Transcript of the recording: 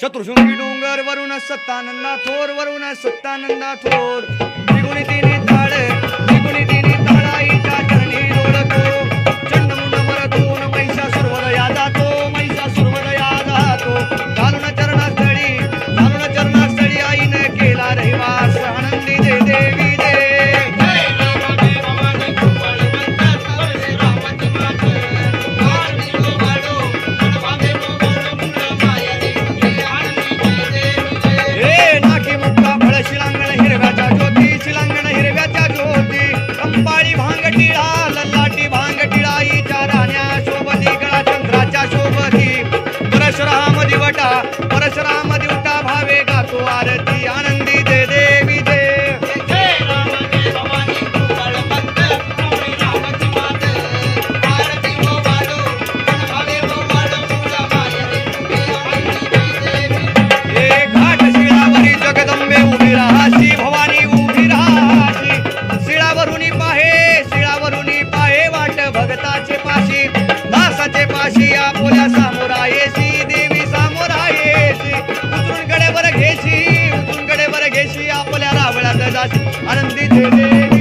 चतुर्शृंगी डोंगर वरुण सत्तानंदा थोर वरुण सत्तानंदा थोर त्रिगुणी तिने परशुराम दिवटा परशुराम दिवटा भावे गातो आरती आनंदी दे देवी दे हे घाट शिळावरी जगदंबे उभी राहाशी भवानी उभी राहाशी. शिळावरुनी पाहे शिळावरुनी पाहे वाट भगताचे पाशी दासाचे पाशी आपोल्या घेशी उतरून गडेवर घेशी आपल्या रावळात जाशी. आनंदी दे